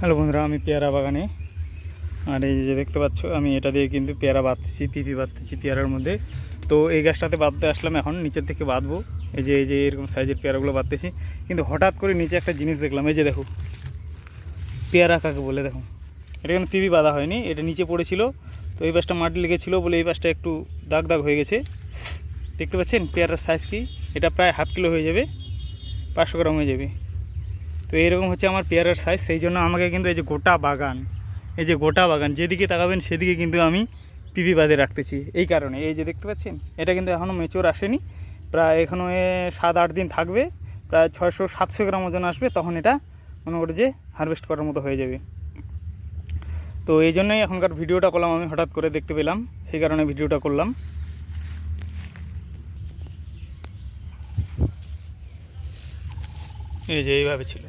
Hello বন্ধুরা, আমি পেয়ারা বাগানে। আর এই যে দেখতে পাচ্ছ, আমি এটা দিয়ে কিন্তু পেয়ারা বাঁধতেছি, পিপি বাঁধতেছি পেয়ারার মধ্যে। তো এই গাছটাতে বাঁধতে আসলাম এখন, নিচের থেকে বাঁধবো। এই যে এই যে এরকম সাইজের পেয়ারাগুলো বাঁধতেছি। কিন্তু হঠাৎ করে নিচে একটা জিনিস দেখলাম, এই যে দেখো, পেয়ারা কাকে বলে দেখো। এটা কিন্তু পিপি বাঁধা হয়নি, এটা নিচে পড়েছিল। তো এই পাশটা মাটি লেগেছিলো বলে এই পাশটা একটু দাগ দাগ হয়ে গেছে। দেখতে পাচ্ছেন পেয়ারার সাইজ কি? এটা প্রায় হাফ কিলো হয়ে যাবে, পাঁচশো গ্রাম হয়ে যাবে। তো এরকম হচ্ছে আমার পেয়ারার সাইজ সেই জন্য আমাকে কিন্তু এই যে গোটা বাগান, এই যে গোটা বাগান, যেদিকে তাকাবেন সেদিকে কিন্তু আমি পিপি বাঁধে রাখতেছি। এই কারণে, এই যে দেখতে পাচ্ছেন, এটা কিন্তু এখনও মেচোর আসেনি। প্রায় এখনও সাত আট দিন থাকবে, প্রায় ছয়শো সাতশো গ্রাম ওজন আসবে, তখন এটা মনে করে যে হারভেস্ট করার মতো হয়ে যাবে। তো এই জন্যই এখনকার ভিডিওটা করলাম, আমি হঠাৎ করে দেখতে পেলাম, সেই কারণে ভিডিওটা করলাম। এই যে এইভাবে ছিল।